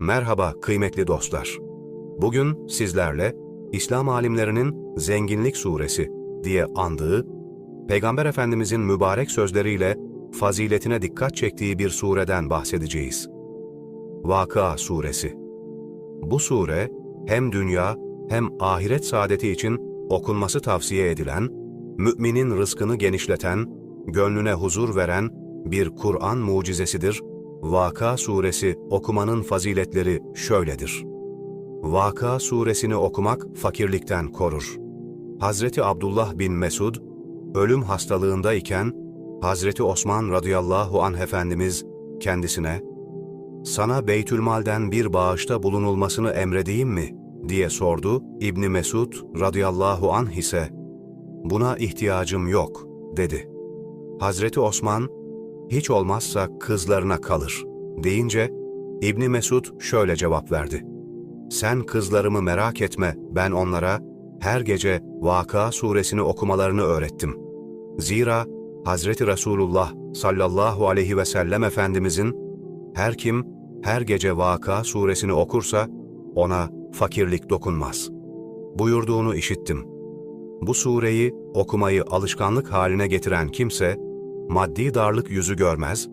Merhaba kıymetli dostlar. Bugün sizlerle İslam alimlerinin Zenginlik Suresi diye andığı, Peygamber Efendimizin mübarek sözleriyle faziletine dikkat çektiği bir sureden bahsedeceğiz. Vakıa Suresi Bu sure hem dünya hem ahiret saadeti için okunması tavsiye edilen, müminin rızkını genişleten, gönlüne huzur veren bir Kur'an mucizesidir. Vaka suresi okumanın faziletleri şöyledir. Vaka suresini okumak fakirlikten korur. Hazreti Abdullah bin Mesud, ölüm hastalığında iken, Hazreti Osman radıyallahu anh Efendimiz kendisine, sana Beytülmal'den bir bağışta bulunulmasını emredeyim mi? diye sordu. İbni Mesud radıyallahu anh ise, buna ihtiyacım yok, dedi. Hazreti Osman, hiç olmazsa kızlarına kalır, deyince, İbni Mesud şöyle cevap verdi. Sen kızlarımı merak etme, ben onlara her gece Vaka suresini okumalarını öğrettim. Zira Hazreti Resulullah sallallahu aleyhi ve sellem Efendimizin her kim her gece Vaka suresini okursa ona fakirlik dokunmaz. Buyurduğunu işittim. Bu sureyi okumayı alışkanlık haline getiren kimse maddi darlık yüzü görmez,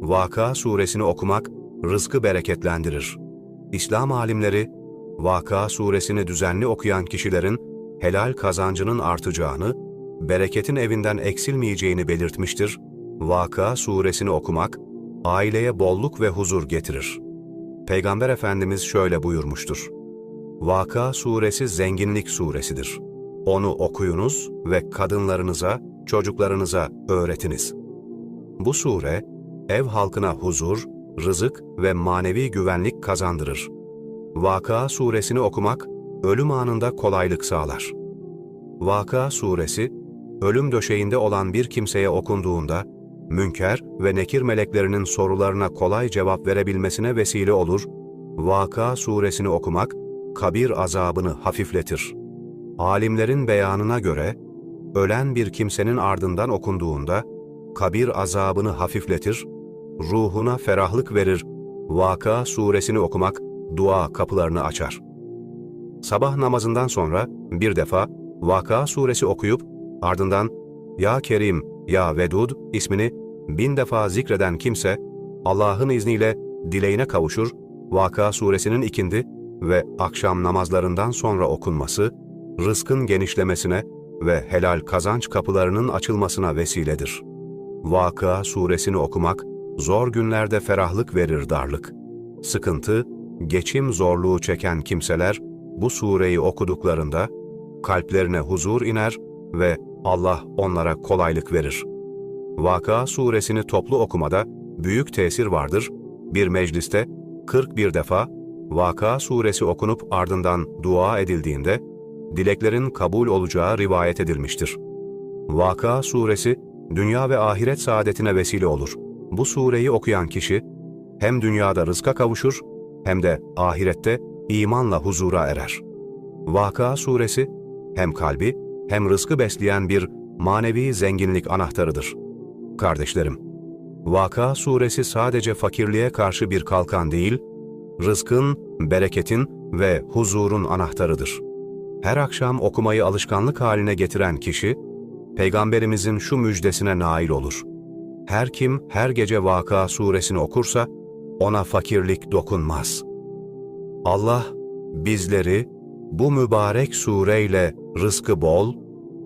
Vaka suresini okumak rızkı bereketlendirir. İslam alimleri, Vaka suresini düzenli okuyan kişilerin helal kazancının artacağını, bereketin evinden eksilmeyeceğini belirtmiştir. Vaka suresini okumak, aileye bolluk ve huzur getirir. Peygamber Efendimiz şöyle buyurmuştur. Vaka suresi zenginlik suresidir. Onu okuyunuz ve kadınlarınıza, çocuklarınıza öğretiniz. Bu sure, ev halkına huzur, rızık ve manevi güvenlik kazandırır. Vaka suresini okumak, ölüm anında kolaylık sağlar. Vaka suresi, ölüm döşeğinde olan bir kimseye okunduğunda, münker ve nekir meleklerinin sorularına kolay cevap verebilmesine vesile olur, Vaka suresini okumak, kabir azabını hafifletir. Alimlerin beyanına göre, ölen bir kimsenin ardından okunduğunda, kabir azabını hafifletir, ruhuna ferahlık verir, Vaka suresini okumak, dua kapılarını açar. Sabah namazından sonra bir defa Vaka suresi okuyup, ardından Ya Kerim, Ya Vedud ismini bin defa zikreden kimse, Allah'ın izniyle dileğine kavuşur, Vaka suresinin ikindi ve akşam namazlarından sonra okunması, rızkın genişlemesine ve helal kazanç kapılarının açılmasına vesiledir. Vaka suresini okumak, zor günlerde ferahlık verir darlık. Sıkıntı, geçim zorluğu çeken kimseler, bu sureyi okuduklarında, kalplerine huzur iner ve Allah onlara kolaylık verir. Vaka suresini toplu okumada büyük tesir vardır. Bir mecliste 41 defa Vaka suresi okunup ardından dua edildiğinde, dileklerin kabul olacağı rivayet edilmiştir. Vaka suresi, dünya ve ahiret saadetine vesile olur. Bu sureyi okuyan kişi, hem dünyada rızka kavuşur, hem de ahirette imanla huzura erer. Vaka suresi, hem kalbi hem rızkı besleyen bir manevi zenginlik anahtarıdır. Kardeşlerim, Vaka suresi sadece fakirliğe karşı bir kalkan değil, rızkın, bereketin ve huzurun anahtarıdır. Her akşam okumayı alışkanlık haline getiren kişi, Peygamberimizin şu müjdesine nail olur. Her kim her gece Vaka suresini okursa, ona fakirlik dokunmaz. Allah, bizleri bu mübarek sureyle rızkı bol,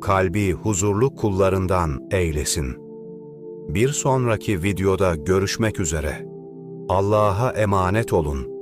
kalbi huzurlu kullarından eylesin. Bir sonraki videoda görüşmek üzere. Allah'a emanet olun.